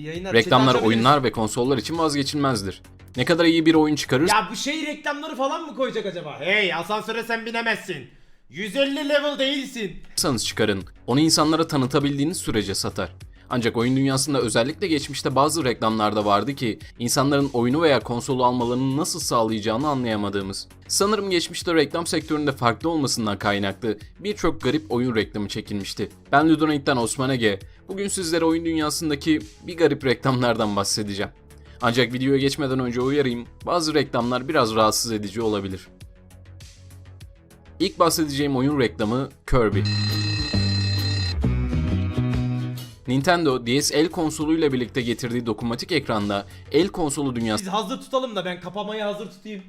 Yayınlar, Reklamlar oyunlar ve konsollar için vazgeçilmezdir. Ne kadar iyi bir oyun çıkarırsanız Ya bu şey reklamları falan mı koyacak acaba? Hey asansöre sen binemezsin. 150 level değilsin. çıkarın, onu insanlara tanıtabildiğiniz sürece satar. Ancak oyun dünyasında özellikle geçmişte bazı reklamlarda vardı ki insanların oyunu veya konsolu almalarını nasıl sağlayacağını anlayamadığımız. Sanırım geçmişte reklam sektöründe farklı olmasından kaynaklı birçok garip oyun reklamı çekilmişti. Ben Ludonate'den Osman Ege. Bugün sizlere oyun dünyasındaki bir garip reklamlardan bahsedeceğim. Ancak videoya geçmeden önce uyarayım, bazı reklamlar biraz rahatsız edici olabilir. İlk bahsedeceğim oyun reklamı Kirby. Nintendo DS el konsoluyla birlikte getirdiği dokunmatik ekranda el konsolu Biz hazır tutalım da ben kapamayı hazır tutayım.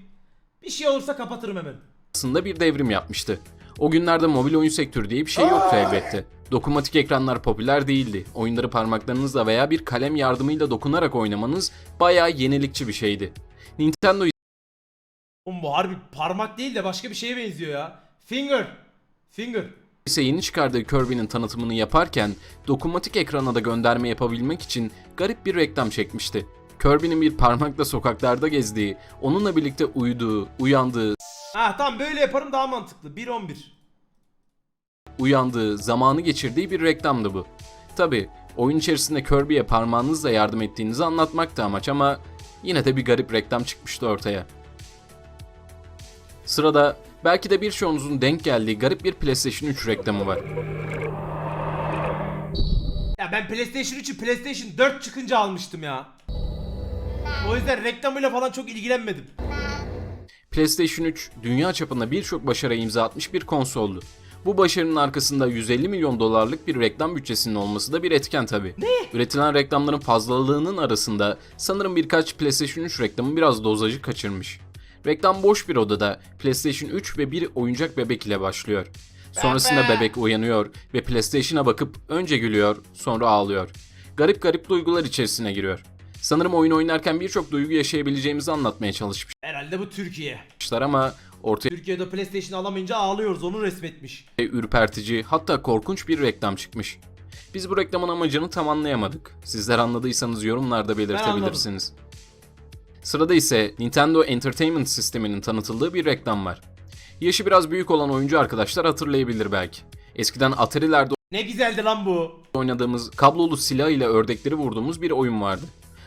Bir şey olursa kapatırım hemen. dünyasında bir devrim yapmıştı. O günlerde mobil oyun sektörü diye bir şey yoktu elbette. Dokunmatik ekranlar popüler değildi. Oyunları parmaklarınızla veya bir kalem yardımıyla dokunarak oynamanız bayağı yenilikçi bir şeydi. Nintendo Oğlum bu harbi parmak değil de başka bir şeye benziyor ya. Finger. Finger. İse yeni çıkardığı Kirby'nin tanıtımını yaparken dokunmatik ekrana da gönderme yapabilmek için garip bir reklam çekmişti. Kirby'nin bir parmakla sokaklarda gezdiği, onunla birlikte uyuduğu, uyandığı, Ha tamam böyle yaparım daha mantıklı. 1-11. uyandığı, zamanı geçirdiği bir reklamdı bu. Tabi oyun içerisinde Kirby'ye parmağınızla yardım ettiğinizi anlatmaktı amaç ama yine de bir garip reklam çıkmıştı ortaya. Sırada belki de birçoğunuzun denk geldiği garip bir PlayStation 3 reklamı var. Ya ben PlayStation 3'ü PlayStation 4 çıkınca almıştım ya. O yüzden reklamıyla falan çok ilgilenmedim. PlayStation 3 dünya çapında birçok başarı imza atmış bir konsoldu. Bu başarının arkasında 150 milyon dolarlık bir reklam bütçesinin olması da bir etken tabi. Üretilen reklamların fazlalığının arasında sanırım birkaç PlayStation 3 reklamı biraz dozajı kaçırmış. Reklam boş bir odada PlayStation 3 ve bir oyuncak bebek ile başlıyor. Sonrasında Bebe. bebek uyanıyor ve PlayStation'a bakıp önce gülüyor, sonra ağlıyor. Garip garip duygular içerisine giriyor. Sanırım oyun oynarken birçok duygu yaşayabileceğimizi anlatmaya çalışmışlar Herhalde bu Türkiye. ama ortaya Türkiye'de PlayStation alamayınca ağlıyoruz onu resmetmiş. ürpertici hatta korkunç bir reklam çıkmış. Biz bu reklamın amacını tam anlayamadık. Sizler anladıysanız yorumlarda belirtebilirsiniz. Sırada ise Nintendo Entertainment Sistemi'nin tanıtıldığı bir reklam var. Yaşı biraz büyük olan oyuncu arkadaşlar hatırlayabilir belki. Eskiden Atari'lerde Ne güzeldi lan bu. oynadığımız kablolu silah ile ördekleri vurduğumuz bir oyun vardı.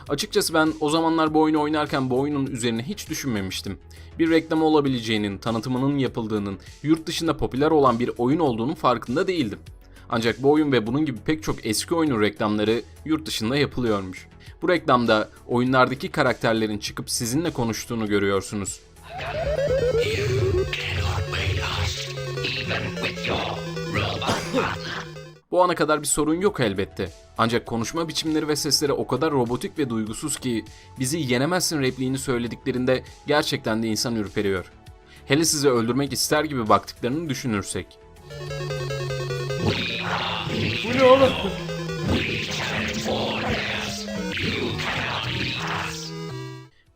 Açıkçası ben o zamanlar bu oyunu oynarken bu oyunun üzerine hiç düşünmemiştim. Bir reklam olabileceğinin, tanıtımının yapıldığının, yurt dışında popüler olan bir oyun olduğunun farkında değildim. Ancak bu oyun ve bunun gibi pek çok eski oyunun reklamları yurt dışında yapılıyormuş. Bu reklamda oyunlardaki karakterlerin çıkıp sizinle konuştuğunu görüyorsunuz. Bu ana kadar bir sorun yok elbette. Ancak konuşma biçimleri ve sesleri o kadar robotik ve duygusuz ki bizi yenemezsin repliğini söylediklerinde gerçekten de insan ürperiyor. Hele size öldürmek ister gibi baktıklarını düşünürsek. Bu ne oğlum?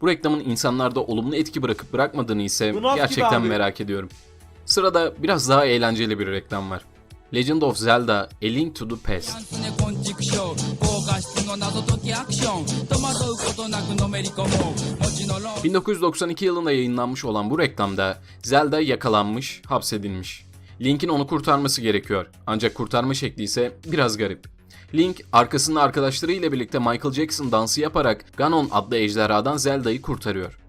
Bu reklamın insanlarda olumlu etki bırakıp bırakmadığını ise gerçekten merak ediyorum. Sırada biraz daha eğlenceli bir reklam var. Legend of Zelda A Link to the Past. ...1992 yılında yayınlanmış olan bu reklamda Zelda yakalanmış, hapsedilmiş. Link'in onu kurtarması gerekiyor. Ancak kurtarma şekli ise biraz garip. Link arkasında arkadaşlarıyla birlikte Michael Jackson dansı yaparak Ganon adlı ejderhadan Zelda'yı kurtarıyor.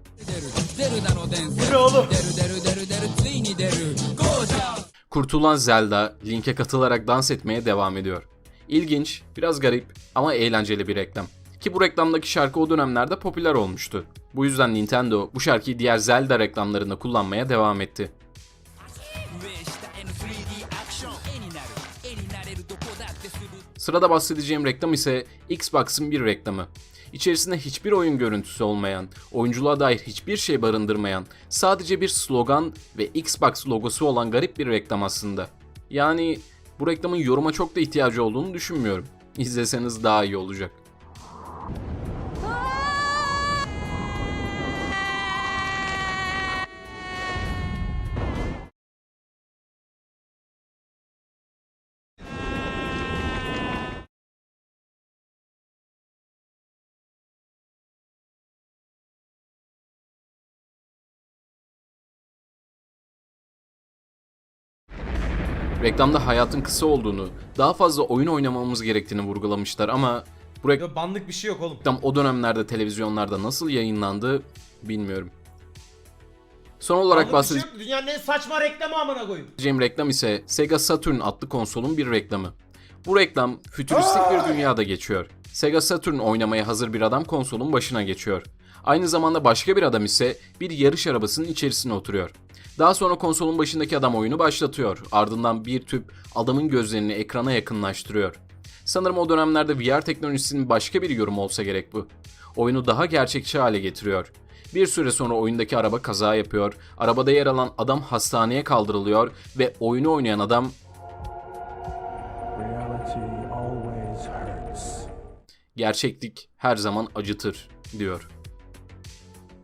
Kurtulan Zelda, Link'e katılarak dans etmeye devam ediyor. İlginç, biraz garip ama eğlenceli bir reklam. Ki bu reklamdaki şarkı o dönemlerde popüler olmuştu. Bu yüzden Nintendo bu şarkıyı diğer Zelda reklamlarında kullanmaya devam etti. Sırada bahsedeceğim reklam ise Xbox'ın bir reklamı. İçerisinde hiçbir oyun görüntüsü olmayan, oyunculuğa dair hiçbir şey barındırmayan, sadece bir slogan ve Xbox logosu olan garip bir reklam aslında. Yani bu reklamın yoruma çok da ihtiyacı olduğunu düşünmüyorum. İzleseniz daha iyi olacak. Reklamda hayatın kısa olduğunu, daha fazla oyun oynamamız gerektiğini vurgulamışlar ama bu Yo, banlık bir şey yok oğlum. reklam o dönemlerde televizyonlarda nasıl yayınlandı bilmiyorum. Son olarak Banlık bir şey bahsedeceğim yok. Dünyanın en saçma reklamı amına koyayım. reklam ise Sega Saturn adlı konsolun bir reklamı. Bu reklam fütüristik bir dünyada geçiyor. Sega Saturn oynamaya hazır bir adam konsolun başına geçiyor. Aynı zamanda başka bir adam ise bir yarış arabasının içerisine oturuyor. Daha sonra konsolun başındaki adam oyunu başlatıyor. Ardından bir tüp adamın gözlerini ekrana yakınlaştırıyor. Sanırım o dönemlerde VR teknolojisinin başka bir yorum olsa gerek bu. Oyunu daha gerçekçi hale getiriyor. Bir süre sonra oyundaki araba kaza yapıyor, arabada yer alan adam hastaneye kaldırılıyor ve oyunu oynayan adam gerçeklik her zaman acıtır diyor.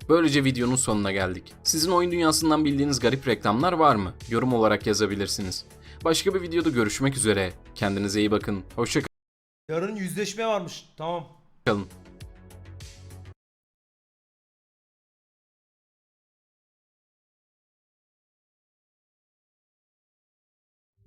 Böylece videonun sonuna geldik. Sizin oyun dünyasından bildiğiniz garip reklamlar var mı? Yorum olarak yazabilirsiniz. Başka bir videoda görüşmek üzere. Kendinize iyi bakın. Hoşça Yarın yüzleşme varmış. Tamam.